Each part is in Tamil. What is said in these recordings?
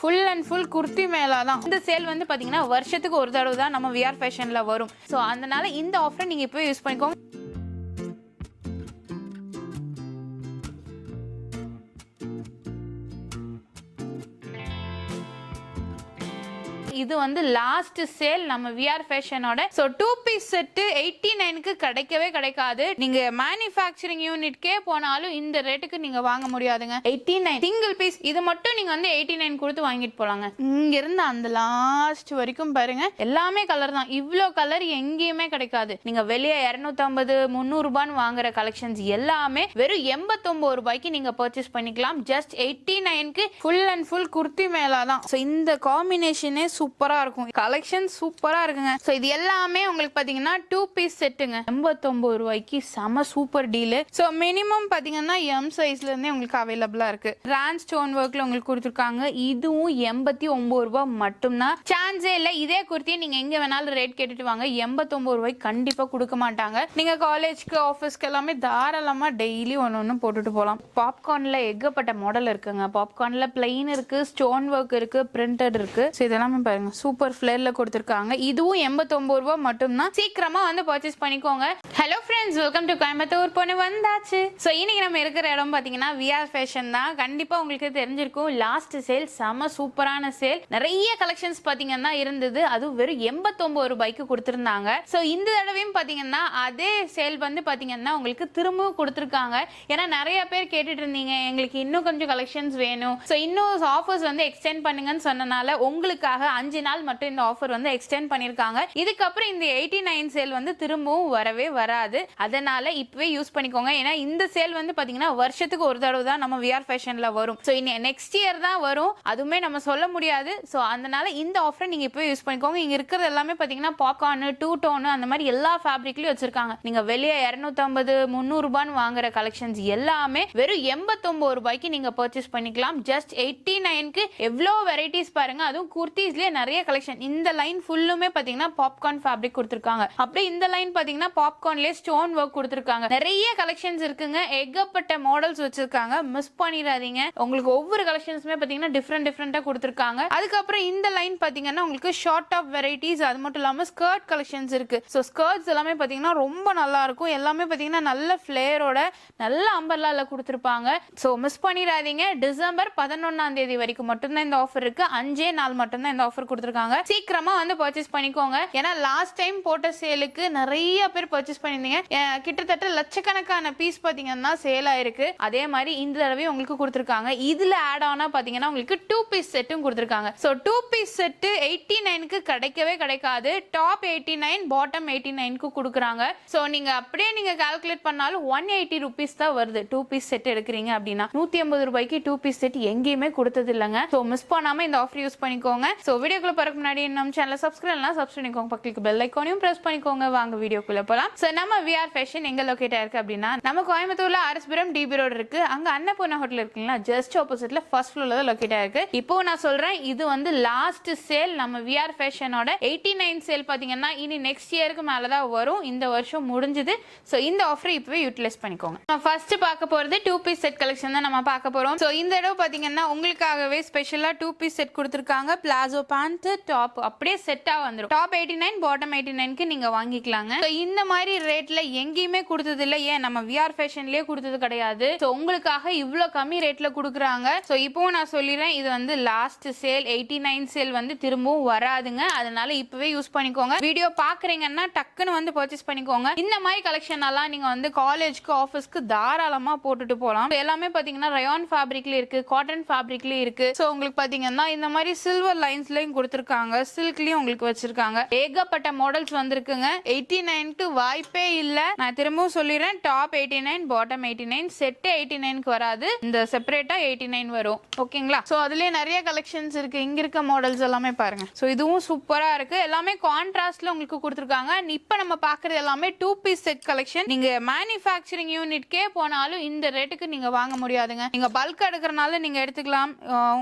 ஃபுல் அண்ட் ஃபுல் குர்த்தி மேலா தான் இந்த சேல் வந்து பார்த்தீங்கன்னா வருஷத்துக்கு ஒரு தடவை தான் நம்ம விஆர் ஃபேஷனில் வரும். ஸோ அதனால இந்த ஆஃபரை நீங்கள் இப்போ யூஸ் பண்ணிக்கோங்க. இது வந்து லாஸ்ட் சேல் நம்ம VR ஃபேஷனோட so two piece set eighty நைனுக்கு கிடைக்கவே கிடைக்காது. நீங்க மேனுஃபேக்சரிங் யூனிட்கே போனாலும் இந்த ரேட்டுக்கு நீங்க வாங்க முடியாதுங்க. எயிட்டி நைன் சிங்கிள் பீஸ் இது மட்டும் நீங்க வந்து எயிட்டி நைன் கொடுத்து வாங்கிட்டு போலாங்க. இங்க இருந்து அந்த லாஸ்ட் வரைக்கும் பாருங்க. எல்லாமே கலர் தான். இவ்வளோ கலர் எங்கேயுமே கிடைக்காது. நீங்க வெளியே இரநூத்தம்பது முந்நூறு ரூபான்னு வாங்குற கலெக்ஷன்ஸ் எல்லாமே வெறும் எண்பத்தொன்பது ரூபாய்க்கு நீங்க பர்ச்சேஸ் பண்ணிக்கலாம். ஜஸ்ட் எயிட்டி நைனுக்கு ஃபுல் அண்ட் ஃபுல் குர்த்தி மேலா தான். ஸோ இந்த காம்பினேஷனே சூப்பர் இருக்கும். கலெக்ஷன் சூப்பரா இருக்குங்க. ஸோ இது எல்லாமே உங்களுக்கு பாத்தீங்கன்னா டூ பீஸ் செட்டுங்க எண்பத்தொன்பது ரூபாய்க்கு செம சூப்பர் டீலு ஸோ மினிமம் பாத்தீங்கன்னா எம் சைஸ்ல இருந்தே உங்களுக்கு அவைலபிளா இருக்கு. ரான் ஸ்டோன் ஒர்க்ல உங்களுக்கு கொடுத்துருக்காங்க. இதுவும் எண்பத்தி ஒன்பது ரூபாய் மட்டும்தான். சான்ஸே இல்லை. இதே குர்த்தியை நீங்க எங்க வேணாலும் ரேட் கேட்டுட்டு வாங்க. எண்பத்தொன்பது ரூபாய்க்கு கண்டிப்பா கொடுக்க மாட்டாங்க. நீங்க காலேஜ்க்கு ஆஃபீஸ்க்கு எல்லாமே தாராளமா டெய்லி ஒன்று ஒன்று போட்டுட்டு போகலாம் பாப்கார்ன்ல எக்கப்பட்ட மாடல் இருக்குங்க. பாப்கார்ன்ல பிளெயின் இருக்கு. ஸ்டோன் ஒர்க் இருக்கு. பிரிண்டட் இருக்கு. ஸோ இதெல்லாமே பாருங்க. சூப்பர் ஃபிளேர்ல கொடுத்துருக்காங்க. இதுவும் எண்பத்தொன்பது ரூபாய் மட்டும்தான். சீக்கிரமா வந்து பர்ச்சேஸ் பண்ணிக்கோங்க. Hello friends welcome to Coimbatore பொண்ணு வந்தாச்சு ஸோ இன்னைக்கு நம்ம இருக்கிற இடம் பார்த்தீங்கன்னா விஆர் ஃபேஷன் தான். கண்டிப்பாக உங்களுக்கு தெரிஞ்சிருக்கும். லாஸ்ட் சேல் செம சூப்பரான சேல் நிறைய கலெக்ஷன்ஸ் பார்த்தீங்கன்னா இருந்தது. அதுவும் வெறும் எண்பத்தொம்பது ரூபாய்க்கு கொடுத்துருந்தாங்க. ஸோ இந்த தடவையும் பார்த்தீங்கன்னா அதே சேல் வந்து பார்த்தீங்கன்னா உங்களுக்கு திரும்பவும் கொடுத்துருக்காங்க. ஏன்னா நிறைய பேர் கேட்டுட்டு இருந்தீங்க எங்களுக்கு இன்னும் கொஞ்சம் கலெக்ஷன்ஸ் வேணும். ஸோ இன்னும் ஆஃபர்ஸ் வந்து எக்ஸ்டெண்ட் பண்ணுங்கன்னு சொன்னனால உங்களுக்காக அஞ்சு நாள் மட்டும் இந்த ஆஃபர் வந்து எக்ஸ்டெண்ட் பண்ணியிருக்காங்க இதுக்கப்புறம் இந்த எயிட்டி நைன் சேல் வந்து திரும்பவும் வரவே வர வராது. அதனால இப்பவே யூஸ் பண்ணிக்கோங்க. ஏன்னா இந்த சேல் வந்து பார்த்தீங்கன்னா வருஷத்துக்கு ஒரு தடவை தான் நம்ம விஆர் ஃபேஷனில் வரும். ஸோ இனி நெக்ஸ்ட் இயர் தான் வரும். அதுவுமே நம்ம சொல்ல முடியாது. ஸோ அதனால இந்த ஆஃபரை நீங்க இப்போ யூஸ் பண்ணிக்கோங்க. இங்கே இருக்கிறது எல்லாமே பார்த்தீங்கன்னா பாப்கார்னு டூ டோனு அந்த மாதிரி எல்லா ஃபேப்ரிக்லயும் வச்சிருக்காங்க. நீங்க வெளியே இரநூத்தம்பது முந்நூறுபான்னு வாங்குற கலெக்ஷன்ஸ் எல்லாமே வெறும் எண்பத்தொம்பது ரூபாய்க்கு நீங்க பர்ச்சேஸ் பண்ணிக்கலாம். ஜஸ்ட் எயிட்டி நைனுக்கு எவ்வளோ வெரைட்டிஸ் பாருங்க. அதுவும் குர்த்திஸ்லயே நிறைய கலெக்ஷன் இந்த லைன் ஃபுல்லுமே பார்த்தீங்கன்னா பாப்கார்ன் ஃபேப்ரிக் கொடுத்துருக்காங்க. அப்படியே இந்த லைன் பார்த்தீங்கன்னா பாப்கார்ன்லேயே ஸ்டோன் ஒர்க் கொடுத்துருக்காங்க. நிறைய கலெக்ஷன்ஸ் இருக்குங்க. ஏகப்பட்ட மாடல்ஸ் வச்சிருக்காங்க. மிஸ் பண்ணிடாதீங்க. உங்களுக்கு ஒவ்வொரு கலெக்ஷன்ஸுமே பார்த்தீங்கன்னா டிஃப்ரெண்ட் டிஃப்ரெண்ட்டாக கொடுத்துருக்காங்க. அதுக்கப்புறம் இந்த லைன் பார்த்தீங்கன்னா உங்களுக்கு ஷார்ட் ஆஃப் வெரைட்டிஸ் அது மட்டும் இல்லாமல் ஸ்கர்ட் கலெக்ஷன்ஸ் இருக்கு. ஸோ ஸ்கர்ட்ஸ் எல்லாமே பார்த்தீங்கன்னா ரொம்ப நல்லா இருக்கும். எல்லாமே பார்த்தீங்கன்னா நல்ல ஃப்ளேயரோட நல்ல அம்பர்லால கொடுத்துருப்பாங்க. ஸோ மிஸ் பண்ணிடாதீங்க. டிசம்பர் பதினொன்னாம் தேதி வரைக்கும் மட்டும்தான் இந்த ஆஃபர் இருக்கு. அஞ்சே நாள் மட்டும்தான் இந்த ஆஃபர் கொடுத்துருக்காங்க. சீக்கிரமா வந்து பர்ச்சேஸ் பண்ணிக்கோங்க. ஏன்னா லாஸ்ட் டைம் போட்ட சேலுக்கு நிறைய பேர் பர்ச்சேஸ் பண்ணியிருந்தீங்க. கிட்டத்தட்ட லட்சக்கணக்கான பீஸ் பார்த்தீங்கன்னா சேல் ஆயிருக்கு. அதே மாதிரி இந்த தடவையும் உங்களுக்கு கொடுத்துருக்காங்க. இதில் ஆட் ஆனா பார்த்தீங்கன்னா உங்களுக்கு டூ பீஸ் செட்டும் கொடுத்துருக்காங்க. So two piece set eighty நைனுக்கு கிடைக்கவே கிடைக்காது. Top eighty nine bottom eighty நைனுக்கு கொடுக்குறாங்க. ஸோ நீங்க அப்படியே நீங்க கால்குலேட் பண்ணாலும் ஒன் எயிட்டி ருபீஸ் தான் வருது. டூ பீஸ் செட் எடுக்கிறீங்க அப்படின்னா. நூற்றி ஐம்பது ரூபாய்க்கு டூ பீஸ் செட் எங்கேயுமே கொடுத்தது இல்லைங்க ஸோ மிஸ் பண்ணாம இந்த ஆஃபர் யூஸ் பண்ணிக்கோங்க. ஸோ வீடியோக்குள்ள பிறகு முன்னாடி நம்ம சேனலை சப்ஸ்கிரைப்லாம் சப்ஸ்கிரைப் பண்ணிக்கோங்க. பக்கத்துக்கு பெல் ஐக்கானையும் ப்ரெஸ் பண்ணிக்கோங்க. வாங்க வீடியோக்குள்ள போகலாம் ஸோ நம்ம விஆர் ஃபேஷன் எங்க லொக்கேட்டாக இருக்குது அப்படின்னா நம்ம கோயம்புத்தூர்ல அரசுபுரம் டிபி ரோடு இருக்கு. அங்க அன்னபூர்ணா ஹோட்டல் இருக்குங்களா? ஜஸ்ட் ஆப்போசிட்ல ஃபர்ஸ்ட் ஃப்ளோர்ல தான் லொக்கேட் ஆயிருக்கு. இப்போ நான் சொல்றேன் இது வந்து லாஸ்ட் சேல் நம்ம விஆர் ஃபேஷனோட எயிட்டி நைன் சேல் பாத்தீங்கன்னா இனி நெக்ஸ்ட் இயருக்கு மேலே தான் வரும். இந்த வருஷம் முடிஞ்சது. ஸோ இந்த ஆஃபரை இப்பவே யூட்டிலைஸ் பண்ணிக்கோங்க. நம்ம ஃபர்ஸ்ட் பார்க்க போறது டூ பீஸ் செட் கலெக்ஷன் தான் நம்ம பார்க்க போறோம். ஸோ இந்த தடவை பாத்தீங்கன்னா உங்களுக்காகவே ஸ்பெஷலா டூ பீஸ் செட் கொடுத்துருக்காங்க. பிளாசோ பேண்ட் டாப் அப்படியே செட்டா வந்துடும் top eighty nine bottom eighty நைன்க்கு நீங்க வாங்கிக்கலாங்க. ஸோ இந்த மாதிரி ரேட்ல எங்கேயுமே கொடுத்தது இல்லை. ஏன்? நம்ம விஆர் ஃபேஷன்லயே கொடுத்தது கிடையாது. ஸோ உங்களுக்காக இவ்வளோ கம்மி ரேட்ல கொடுக்குறாங்க. ஸோ இப்போவும் நான் சொல்லிடுறேன் இது வந்து last sale eighty nine sale வந்து திரும்பவும் வராதுங்க. அதனால இப்பவே யூஸ் பண்ணிக்கோங்க. வீடியோ பாக்குறீங்கன்னா டக்குன்னு வந்து பர்ச்சேஸ் பண்ணிக்கோங்க. இந்த மாதிரி கலெக்ஷன் எல்லாம் நீங்க வந்து காலேஜ்க்கு ஆஃபீஸ்க்கு தாராளமா போட்டுட்டு போகலாம். எல்லாமே பாத்தீங்கன்னா ரயான் ஃபேப்ரிக்ல இருக்கு காட்டன் ஃபேப்ரிக்ல இருக்கு. ஸோ உங்களுக்கு பாத்தீங்கன்னா இந்த மாதிரி சில்வர் லைன்ஸ்லயும் கொடுத்துருக்காங்க. சில்க்லயும் உங்களுக்கு வச்சிருக்காங்க. ஏகப்பட்ட மாடல்ஸ் வந்திருக்குங்க. எயிட்டி நைன்க்கு வாய்ப்பே இல்லை. நான் திரும்பவும் சொல்லிடுறேன் top eighty nine bottom eighty nine set eighty நைனுக்கு வராது. இந்த செப்பரேட்டா எயிட்டி நைன் வரும். ஓகேங்களா? ஸோ அதுலேயே நிறைய கலெக்ஷன்ஸ் இருக்கு. இங்க இருக்க மாடல்ஸ் எல்லாமே பாருங்க. ஸோ இதுவும் சூப்பரா இருக்கு. எல்லாமே கான்ட்ராஸ்ட்ல உங்களுக்கு கொடுத்துருக்காங்க. இப்போ நம்ம பாக்குறது எல்லாமே டூ பீஸ் செட் கலெக்ஷன் நீங்க மேனுஃபேக்சரிங் யூனிட்கே போனாலும் இந்த ரேட்டுக்கு நீங்க வாங்க முடியாதுங்க. நீங்க பல்க் எடுக்கிறனால நீங்க எடுத்துக்கலாம்.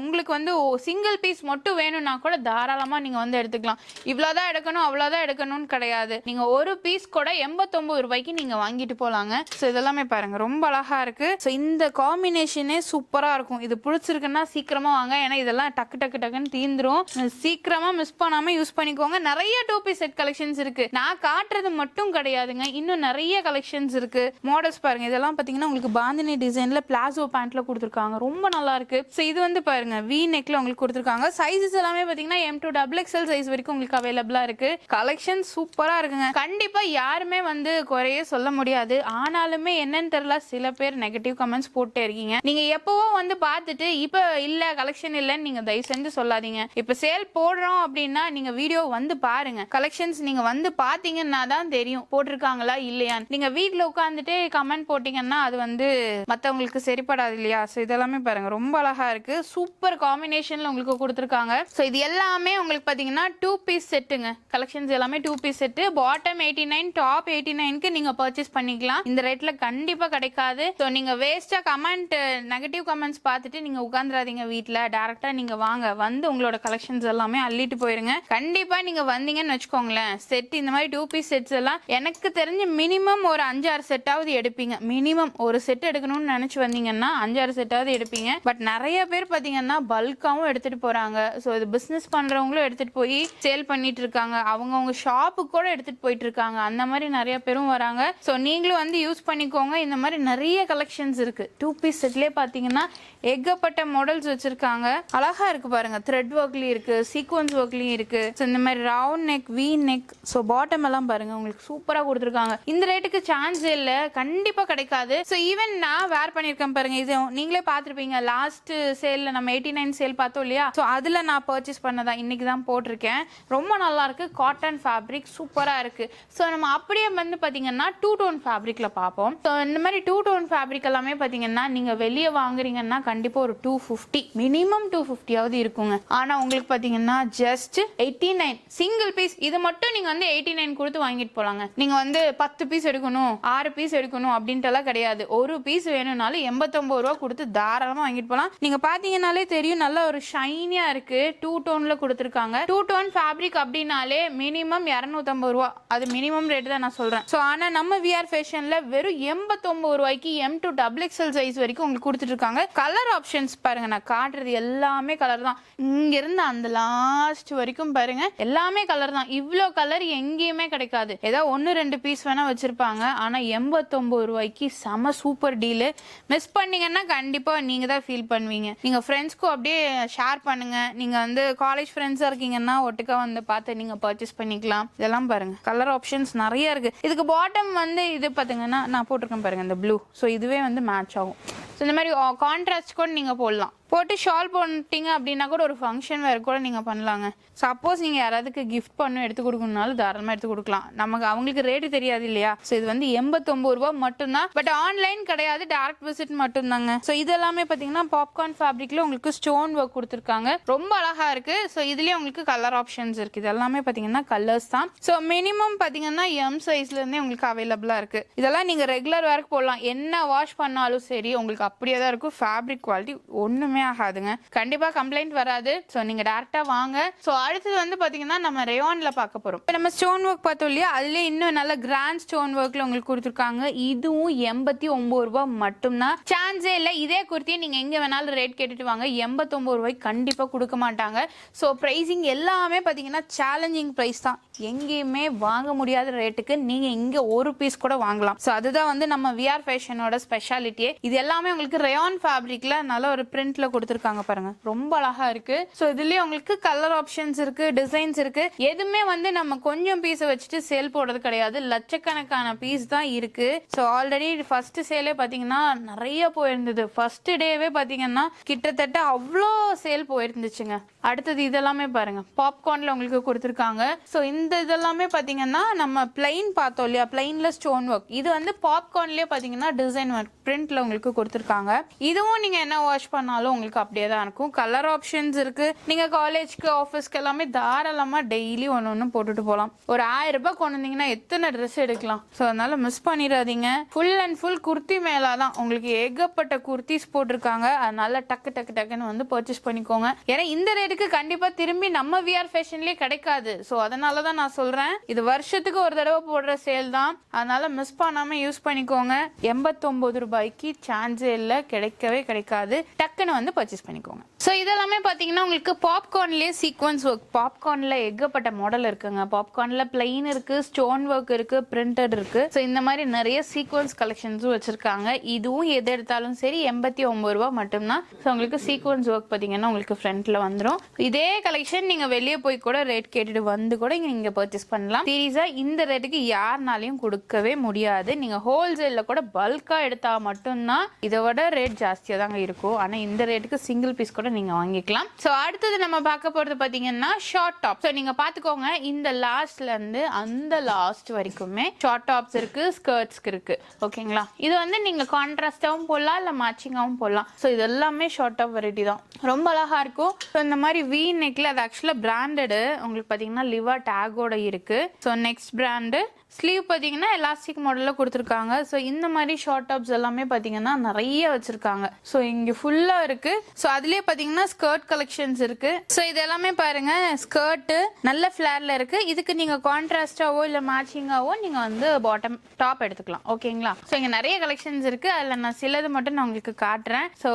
உங்களுக்கு வந்து சிங்கிள் பீஸ் மட்டும் வேணும்னா கூட தாராளமா நீங்க வந்து எடுத்துக்கலாம். இவ்வளவுதான் எடுக்கணும் அவ்வளவுதான் எடுக்கணும்னு கிடையாது. நீங்க ஒரு பீஸ் கூட எண்பது எண்பத்தொன்பது ரூபாய்க்கு நீங்க வாங்கிட்டு போலாங்க. ஸோ இதெல்லாமே பாருங்க. ரொம்ப அழகா இருக்கு. ஸோ இந்த காம்பினேஷனே சூப்பரா இருக்கும். இது பிடிச்சிருக்குன்னா சீக்கிரமா வாங்க. ஏன்னா இதெல்லாம் டக்கு டக்கு டக்குன்னு தீந்துரும். சீக்கிரமா மிஸ் பண்ணாம யூஸ் பண்ணிக்கோங்க. நிறைய டூ பீஸ் செட் கலெக்ஷன்ஸ் இருக்கு. நான் காட்டுறது மட்டும் கிடையாதுங்க. இன்னும் நிறைய கலெக்ஷன்ஸ் இருக்கு. மாடல்ஸ் பாருங்க. இதெல்லாம் பாத்தீங்கன்னா உங்களுக்கு பாந்தினி டிசைன்ல பிளாசோ பேண்ட்ல கொடுத்துருக்காங்க. ரொம்ப நல்லா இருக்கு. ஸோ இது வந்து பாருங்க. வி நெக்ல உங்களுக்கு கொடுத்துருக்காங்க. சைஸஸ் எல்லாமே பாத்தீங்கன்னா M to double XL size வரைக்கும் உங்களுக்கு அவைலபிளா இருக்கு. கலெக்ஷன் சூப்பரா இருக்குங்க. கண்டிப்பா யாருமே வந்து குறைய சொல்ல முடியாது. ஆனாலுமே என்னன்னு தெரியல சில பேர் நெகட்டிவ் கமெண்ட்ஸ் போட்டே இருக்கீங்க. நீங்க எப்பவோ வந்து பார்த்துட்டு இப்ப இல்ல கலெக்ஷன் இல்லைன்னு நீங்க தயவு செஞ்சு சொல்லாதீங்க. இப்ப சேல் போடுறோம் அப்படின்னா நீங்க வீடியோ வந்து பாருங்க. கலெக்ஷன்ஸ் நீங்க வந்து பாத்தீங்கன்னா தான் தெரியும் போட்டிருக்காங்களா இல்லையான்னு. நீங்க வீட்டில் உட்காந்துட்டு கமெண்ட் போட்டீங்கன்னா அது வந்து மத்தவங்களுக்கு சரிப்படாது இல்லையா? ஸோ இதெல்லாமே பாருங்க. ரொம்ப அழகா இருக்கு. சூப்பர் காம்பினேஷன்ல உங்களுக்கு கொடுத்துருக்காங்க. ஸோ இது எல்லாமே உங்களுக்கு பாத்தீங்கன்னா டூ பீஸ் செட்டுங்க கலெக்ஷன்ஸ் எல்லாமே two piece set bottom eighty nine top eighty நைனுக்கு நீங்க பர்ச்சேஸ் பண்ணிக்கலாம். இந்த ரேட்ல கண்டிப்பா கிடைக்காது. ஸோ நீங்க வேஸ்டா கமெண்ட் நெகட்டிவ் கமெண்ட்ஸ் பார்த்துட்டு நீங்க உட்காந்துராதீங்க வீட்டில் டேரக்டா நீங்க வாங்க. வந்து உங்களோட கலெக்ஷன்ஸ் எல்லாமே அள்ளிட்டு போயிருங்க. கண்டிப்பா நீங்க வந்தீங்கன்னு வச்சுக்கோங்களேன். செட் இந்த மாதிரி டூ பீஸ் செட்ஸ் எல்லாம் எனக்கு தெரிஞ்சு மினிமம் ஒரு அஞ்சாறு செட்டாவது எடுப்பீங்க. மினிமம் ஒரு செட் எடுக்கணும்னு நினைச்சு வந்தீங்கன்னா அஞ்சாறு செட்டாவது எடுப்பீங்க. பட் நிறைய பேர் பாத்தீங்கன்னா பல்காவும் எடுத்துட்டு போறாங்க. ஸோ இது பிசினஸ் பண்றவங்களும் எடுத்துட்டு போய் சேல் பண்ணிட்டு இருக்காங்க. அவங்கவுங்க ஷாப்புக்கு கூட எடுத்துட்டு போயிட்டு இருக்காங்க. அந்த மாதிரி நிறைய பேரும் வராங்க. ஸோ நீங்களும் வந்து யூஸ் பண்ணிக்கோங்க. இந்த மாதிரி நிறைய கலெக்ஷன்ஸ் இருக்கு. டூ பீஸ் செட்லேயே பார்த்தீங்கன்னா ஏகப்பட்ட மாடல்ஸ் வச்சிருக்காங்க. அழகா இருக்கு பாருங்க. த்ரெட் ஒர்க்லயும் இருக்கு சீக்வன்ஸ் ஒர்க்லயும் இருக்கு. ஸோ இந்த மாதிரி round neck V neck so bottom எல்லாம் பாருங்க. உங்களுக்கு சூப்பரா கொடுத்துருக்காங்க. இந்த ரேட்டுக்கு சான்ஸ் இல்லை. கண்டிப்பா கிடைக்காது. ஸோ ஈவன் நான் வேர் பண்ணியிருக்கேன் பாருங்க. இது நீங்களே பார்த்துருப்பீங்க. லாஸ்ட் சேல்ல நம்ம எயிட்டி நைன் சேல் பார்த்தோம் இல்லையா? ஸோ அதுல நான் பர்ச்சேஸ் பண்ணதான் இன்னைக்கு தான் போட்டிருக்கேன். ரொம்ப நல்லா இருக்கு. காட்டன் ஃபேப்ரிக் சூப்பரா இருக்கு. ஸோ நம்ம அப்படியே வந்து பார்த்தீங்கன்னா டூ டோன் ஃபேப்ரிக்கில் பார்ப்போம். ஸோ இந்த மாதிரி டூ டோன் ஃபேப்ரிக் எல்லாமே பார்த்தீங்கன்னா நீங்கள் வெளியே வாங்குறீங்கன்னா கண்டிப்பாக ஒரு டூ ஃபிஃப்டி மினிமம் டூ ஃபிஃப்டியாவது இருக்குங்க. ஆனால் உங்களுக்கு பார்த்தீங்கன்னா just eighty nine single piece இது மட்டும் நீங்கள் வந்து எயிட்டி நைன் கொடுத்து வாங்கிட்டு போகலாங்க நீங்கள் வந்து பத்து பீஸ் எடுக்கணும் ஆறு பீஸ் எடுக்கணும் அப்படின்ட்டு எல்லாம் கிடையாது. ஒரு பீஸ் வேணும்னாலும் எண்பத்தொம்பது ரூபா கொடுத்து தாராளமாக வாங்கிட்டு போகலாம் நீங்கள் பார்த்தீங்கன்னாலே தெரியும் நல்ல ஒரு ஷைனியாக இருக்குது டூ டோனில் கொடுத்துருக்காங்க. டூ டோன் ஃபேப்ரிக் அப்படின்னாலே மினிமம் இரநூத்தம்பது ரூபா. அது மினிமம் ரேட் தான் நான் சொல்றேன். ஸோ ஆனா நம்ம விஆர் ஃபேஷன்ல வெறும் எண்பத்தொன்பது ரூபாய்க்கு M to double XL size வரைக்கும் உங்களுக்கு கொடுத்துட்டு இருக்காங்க. கலர் ஆப்ஷன்ஸ் பாருங்க நான் காட்டுறது எல்லாமே கலர் தான். இங்கேருந்து அந்த லாஸ்ட் வரைக்கும் பாருங்க எல்லாமே கலர் தான். இவ்வளோ கலர் எங்கேயுமே கிடைக்காது. ஏதோ ஒன்று ரெண்டு பீஸ் வேணா வச்சிருப்பாங்க. ஆனா எண்பத்தொன்பது ரூபாய்க்கு செம சூப்பர் டீலு மிஸ் பண்ணீங்கன்னா கண்டிப்பா நீங்க தான் ஃபீல் பண்ணுவீங்க. நீங்க ஃப்ரெண்ட்ஸ்க்கும் அப்படியே ஷேர் பண்ணுங்க. நீங்க வந்து காலேஜ் ஃப்ரெண்ட்ஸா இருக்கீங்கன்னா ஒட்டுக்கா வந்து பார்த்து நீங்க பர்ச்சேஸ் பண்ணிக்கலாம். இதெல்லாம் பாருங்க கலர் ஆப்ஷன்ஸ் நிறைய இருக்கு. இதுக்கு பாட்டம் வந்து இது பார்த்தீங்கன்னா நான் போட்டிருக்கேன் பாருங்க இந்த ப்ளூ ஸோ இதுவே வந்து மேட்ச் ஆகும். ஸோ இந்த மாதிரி கான்ட்ராஸ்ட் கூட நீங்கள் போடலாம். போட்டு ஷால் போட்டிங்க அப்படின்னா கூட ஒரு ஃபங்க்ஷன் வேறு கூட நீங்கள் பண்ணலாங்க. சப்போஸ் நீங்கள் யாராவதுக்கு கிஃப்ட் பண்ண எடுத்து கொடுக்கணுனாலும் தாராளமாக எடுத்து கொடுக்கலாம். நமக்கு அவங்களுக்கு ரேட்டு தெரியாது இல்லையா? ஸோ இது வந்து எண்பத்தொம்பது ரூபா மட்டும்தான். பட் ஆன்லைன் கிடையாது டேரக்ட் விசிட் மட்டும்தாங்க. ஸோ இது எல்லாமே பார்த்தீங்கன்னா பாப்கார்ன் ஃபேப்ரிக்கில் உங்களுக்கு ஸ்டோன் ஒர்க் கொடுத்துருக்காங்க. ரொம்ப அழகாக இருக்குது ஸோ இதுலேயே உங்களுக்கு கலர் ஆப்ஷன்ஸ் இருக்குது இது எல்லாமே பார்த்தீங்கன்னா கலர்ஸ் தான். ஸோ மினிமம் பார்த்தீங்கன்னா எம் சைஸ் இருந்தே உங்களுக்கு அவைலபிளாக இருக்குது இதெல்லாம் நீங்கள் ரெகுலர் வேர்க்கு போடலாம். என்ன வாஷ் பண்ணாலும் சரி உங்களுக்கு அப்படியே தான் இருக்கும். ஃபேப்ரிக் குவாலிட்டி ஒன்றுமே ஆகாதுங்க. கண்டிப்பாக கம்ப்ளைண்ட் வராது. ஸோ நீங்கள் டேரெக்டாக வாங்க. ஸோ அடுத்தது வந்து பார்த்தீங்கன்னா நம்ம ரேயானில் பார்க்க போகிறோம் இப்போ நம்ம ஸ்டோன் ஒர்க் பார்த்தோம் இல்லையா? அதுலேயே இன்னும் நல்ல கிராண்ட் ஸ்டோன் ஒர்க்கில் உங்களுக்கு கொடுத்துருக்காங்க. இதுவும் எண்பத்தி ஒம்பது ரூபாய் மட்டும்தான். சான்ஸே இல்லை. இதே குர்த்தியை நீங்கள் எங்கே வேணாலும் ரேட் கேட்டுட்டு வாங்க. எண்பத்தொம்பது ரூபாய்க்கு கண்டிப்பாக கொடுக்க மாட்டாங்க. ஸோ ப்ரைஸிங் எல்லாமே பார்த்தீங்கன்னா சேலஞ்சிங் ப்ரைஸ் தான். எங்கேயுமே வாங்க முடியாத ரேட்டுக்கு நீங்க இங்க ஒரு பீஸ் கூட வாங்கலாம். ஸோ அதுதான் வந்து நம்ம விஆர் ஃபேஷனோட ஸ்பெஷாலிட்டியே இது எல்லாமே உங்களுக்கு ரயான் ஃபேப்ரிக்ல நல்ல ஒரு பிரிண்ட்ல கொடுத்துருக்காங்க பாருங்க. ரொம்ப அழகா இருக்கு. ஸோ இதுலயே உங்களுக்கு கலர் ஆப்ஷன்ஸ் இருக்கு டிசைன்ஸ் இருக்கு. எதுவுமே வந்து நம்ம கொஞ்சம் பீஸை வச்சுட்டு சேல் போடுறது கிடையாது. லட்சக்கணக்கான பீஸ் தான் இருக்கு. ஸோ ஆல்ரெடி ஃபர்ஸ்ட் சேலே பாத்தீங்கன்னா நிறைய போயிருந்தது. ஃபர்ஸ்ட் டேவே பாத்தீங்கன்னா கிட்டத்தட்ட அவ்வளோ சேல் போயிருந்துச்சுங்க. அடுத்தது இதெல்லாமே பாருங்க. பாப்கார்ன்ல உங்களுக்கு கொடுத்துருக்காங்க. ஸோ இந்த இந்த இதெல்லாமே பார்த்தீங்கன்னா நம்ம பிளைன் பார்த்தோம் இல்லையா? பிளைன்ல ஸ்டோன் ஒர்க் இது வந்து பாப்கார்ன்லயே பார்த்தீங்கன்னா டிசைன் ஒர்க் பிரிண்ட்ல உங்களுக்கு கொடுத்துருக்காங்க. இதுவும் நீங்க என்ன வாஷ் பண்ணாலும் உங்களுக்கு அப்படியே தான் இருக்கும். கலர் ஆப்ஷன்ஸ் இருக்கு. நீங்க காலேஜ்க்கு ஆஃபீஸ்க்கு எல்லாமே தாராளமா டெய்லி ஒன்று ஒன்று போட்டுட்டு போகலாம் ஒரு ஆயிரம் ரூபாய் கொண்டு வந்தீங்கன்னா எத்தனை ட்ரெஸ் எடுக்கலாம்? ஸோ அதனால மிஸ் பண்ணிடாதீங்க. ஃபுல் அண்ட் ஃபுல் குர்த்தி மேலா தான் உங்களுக்கு ஏகப்பட்ட குர்த்திஸ் போட்டிருக்காங்க. அதனால டக்கு டக்கு டக்குன்னு வந்து பர்ச்சேஸ் பண்ணிக்கோங்க. ஏன்னா இந்த ரேட்டுக்கு கண்டிப்பா திரும்பி நம்ம விஆர் ஃபேஷன்லேயே கிடைக்காது. ஸோ அதனால தான் தான் நான் சொல்றேன். இது வருஷத்துக்கு ஒரு தடவை போடுற சேல் தான். அதனால மிஸ் பண்ணாம யூஸ் பண்ணிக்கோங்க. எண்பத்தொன்பது ரூபாய்க்கு சான்ஸே இல்லை கிடைக்கவே கிடைக்காது. டக்குன்னு வந்து பர்ச்சேஸ் பண்ணிக்கோங்க. ஸோ இதெல்லாமே பார்த்தீங்கன்னா உங்களுக்கு பாப்கார்ன்லேயே சீக்வன்ஸ் ஒர்க் பாப்கார்னில் எக்கப்பட்ட மாடல் இருக்குங்க. பாப்கார்னில் பிளெயின் இருக்கு ஸ்டோன் ஒர்க் இருக்குது பிரிண்டட் இருக்கு. ஸோ இந்த மாதிரி நிறைய சீக்வன்ஸ் கலெக்ஷன்ஸும் வச்சிருக்காங்க. இதுவும் எது எடுத்தாலும் சரி எண்பத்தி ஒம்பது ரூபா மட்டும்தான். ஸோ உங்களுக்கு சீக்வன்ஸ் ஒர்க் பார்த்தீங்கன்னா உங்களுக்கு ஃப்ரண்ட்டில் வந்துடும் இதே கலெக்ஷன் நீங்கள் வெளியே போய் கூட ரேட் கேட்டுட்டு வந்து கூட இங்கே நீங்கள் பர்ச்சேஸ் பண்ணலாம். சீரியஸா இந்த ரேட்டுக்கு யாருனாலையும் கொடுக்கவே முடியாது. நீங்கள் ஹோல்சேலில் கூட பல்காக எடுத்தால் மட்டும்தான் இதோட ரேட் ஜாஸ்தியாக தாங்க இருக்கும். ஆனால் இந்த ரேட்டுக்கு சிங்கிள் பீஸ் கூட நீங்கள் வாங்கிக்கலாம். ஸோ அடுத்தது நம்ம பார்க்க போகிறது பார்த்தீங்கன்னா ஷார்ட் டாப் ஸோ நீங்கள் பார்த்துக்கோங்க இந்த லாஸ்ட்லேருந்து அந்த லாஸ்ட் வரைக்குமே ஷார்ட் டாப்ஸ் இருக்குது ஸ்கர்ட்ஸ்க்கு இருக்குது ஓகேங்களா இது வந்து நீங்கள் கான்ட்ராஸ்டாகவும் போடலாம் இல்லை மேட்சிங்காகவும் போடலாம். ஸோ இது எல்லாமே ஷார்ட் டாப் வெரைட்டி தான். ரொம்ப அழகா இருக்கும். ஸோ இந்த மாதிரி வி நெக்கில் அது ஆக்சுவலாக பிராண்டடு உங்களுக்கு பார்த்தீங்கன்னா லிவா டேகோட இருக்கு. ஸோ நெக்ஸ்ட் பிராண்டு ஸ்லீவ் பார்த்தீங்கன்னா எலாஸ்டிக் மாடலில் கொடுத்துருக்காங்க. ஸோ இந்த மாதிரி ஷார்ட் டாப்ஸ் எல்லாமே பார்த்தீங்கன்னா நிறைய வச்சுருக்காங்க. ஸோ இங்கே ஃபுல்லாக இருக்குது ஸோ அதுலேயே பார்த்தீங்கன்னா ஸ்கர்ட் கலெக்ஷன்ஸ் இருக்குது ஸோ இது எல்லாமே பாருங்க. ஸ்கர்ட்டு நல்ல ஃப்ளேரில் இருக்குது இதுக்கு நீங்கள் கான்ட்ராஸ்டாவோ இல்லை மேட்சிங்காவோ நீங்கள் வந்து பாட்டம் டாப் எடுத்துக்கலாம். ஓகேங்களா ஸோ இங்கே நிறைய கலெக்ஷன்ஸ் இருக்குது அதில் நான் சிலது மட்டும் நான் உங்களுக்கு காட்டுறேன். ஸோ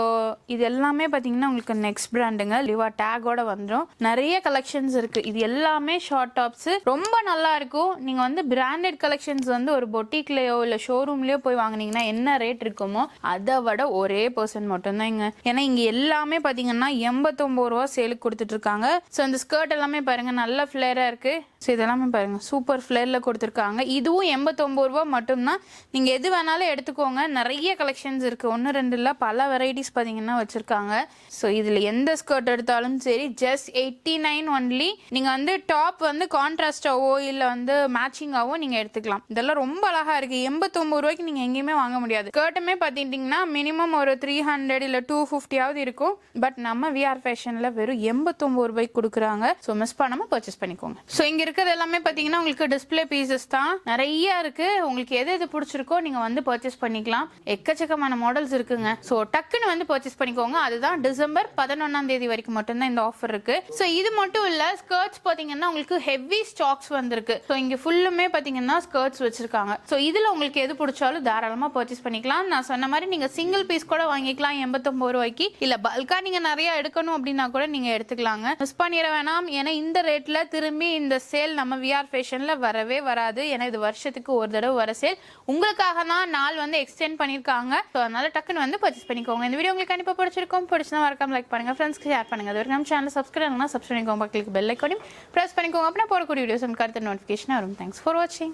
இது எல்லாமே பார்த்தீங்கன்னா உங்களுக்கு நெக்ஸ்ட் பிராண்டுங்க லிவா டேகோட வந்துடும் நிறைய கலெக்ஷன்ஸ் இருக்குது இது எல்லாமே ஷார்ட் டாப்ஸ் ரொம்ப நல்லா இருக்கும். நீங்கள் வந்து பிராண்டட் கலெக்ஷன்ஸ் வந்து ஒரு பொட்டிக்லயோ இல்லை ஷோரூம்லயோ போய் வாங்குனீங்கன்னா என்ன ரேட் இருக்குமோ அதை விட ஒரே பர்சன்ட் மட்டும்தான் இங்க ஏன்னா இங்கே எல்லாமே பார்த்தீங்கன்னா எண்பத்தொம்பது ரூபா சேலுக்கு கொடுத்துட்டு இருக்காங்க. ஸோ இந்த ஸ்கர்ட் எல்லாமே பாருங்க நல்ல ஃப்ளேராக இருக்கு. ஸோ இதெல்லாமே பாருங்க சூப்பர் ஃப்ளேரில் கொடுத்துருக்காங்க. இதுவும் எண்பத்தொம்பது ரூபா மட்டும்தான். நீங்க எது வேணாலும் எடுத்துக்கோங்க. நிறைய கலெக்ஷன்ஸ் இருக்கு. ஒன்று ரெண்டு இல்லை பல வெரைட்டிஸ் பார்த்தீங்கன்னா வச்சிருக்காங்க. ஸோ இதில் எந்த ஸ்கர்ட் எடுத்தாலும் சரி ஜஸ்ட் எயிட்டி நைன் ஒன்லி நீங்கள் வந்து டாப் வந்து கான் கான்ட்ராஸ்டாவோ இல்லை வந்து மேட்சிங்காவோ நீங்கள் எடுத்துக்கலாம். இதெல்லாம் ரொம்ப அழகா இருக்கு. எண்பத்தொம்பது ரூபாய்க்கு நீங்கள் எங்கேயுமே வாங்க முடியாது. ஸ்கர்ட்டுமே பார்த்துட்டிங்கன்னா மினிமம் ஒரு த்ரீ ஹண்ட்ரட் இல்லை டூ ஃபிஃப்டியாவது இருக்கும். பட் நம்ம விஆர் ஃபேஷனில் வெறும் எண்பத்தொம்பது ரூபாய்க்கு கொடுக்குறாங்க. ஸோ மிஸ் பண்ணாமல் பர்ச்சேஸ் பண்ணிக்கோங்க. ஸோ இங்கே இருக்கிறது எல்லாமே பார்த்தீங்கன்னா உங்களுக்கு டிஸ்ப்ளே பீசஸ் தான். நிறைய இருக்கு. உங்களுக்கு எது எது பிடிச்சிருக்கோ நீங்கள் வந்து பர்ச்சேஸ் பண்ணிக்கலாம். எக்கச்சக்கமான மாடல்ஸ் இருக்குங்க. ஸோ டக்குன்னு வந்து பர்ச்சேஸ் பண்ணிக்கோங்க. அதுதான் டிசம்பர் பதினொன்றாம் தேதி வரைக்கும் மட்டும்தான் இந்த ஆஃபர் இருக்கு. ஸோ இது மட்டும் இல்ல ஸ்கர்ட்ஸ் பார்த்தீங்கன்னா உங்களுக்கு ஹெவி ஸ்டாக்ஸ் வந்திருக்கு. ஸோ இங்கே ஃபுல்லுமே பார்த்தீங்கன்னா ஸ்கர்ட்ஸ் வச்சிருக்காங்க. ஸோ இதில் உங்களுக்கு எது பிடிச்சாலும் தாராளமாக பர்ச்சேஸ் பண்ணிக்கலாம். நான் சொன்ன மாதிரி நீங்க சிங்கிள் பீஸ் கூட வாங்கிக்கலாம். எண்பத்தொம்பது ரூபாய்க்கு. இல்லை பல்கா நீங்கள் நிறையா எடுக்கணும் அப்படின்னா கூட நீங்க எடுத்துக்கலாங்க. மிஸ் பண்ணிட வேணாம். ஏன்னா இந்த ரேட்டில் திரும்பி இந்த சேல் நம்ம விஆர் ஃபேஷன்ல வரவே வராது. ஏன்னா இது வருஷத்துக்கு ஒரு தடவை வர சேல் உங்களுக்காக தான் நாள் வந்து எக்ஸ்டெண்ட் பண்ணியிருக்காங்க ஸோ அதனால் டக்குன்னு வந்து பர்ச்சேஸ் பண்ணிக்கோங்க. இந்த வீடியோ உங்களுக்கு கண்டிப்பாக பிடிச்சிருக்கும். பிடிச்சா மறக்காம லைக் பண்ணுங்க. ஃப்ரெண்ட்ஸ்க்கு ஷேர் பண்ணுங்கள் அது வரைக்கும் நம்ம சேனல் சப்ஸ்கிரைப் பண்ணலாம் சப்ஸ்கிரைப் பண்ணிக்கோங்க. பக்கத்துக்கு பெல் ஐக்கோனையும் ப்ரெஸ் பண்ணிக்கோங்க. அப்படின்னா for videos and cut the notification alarm. Thanks for watching.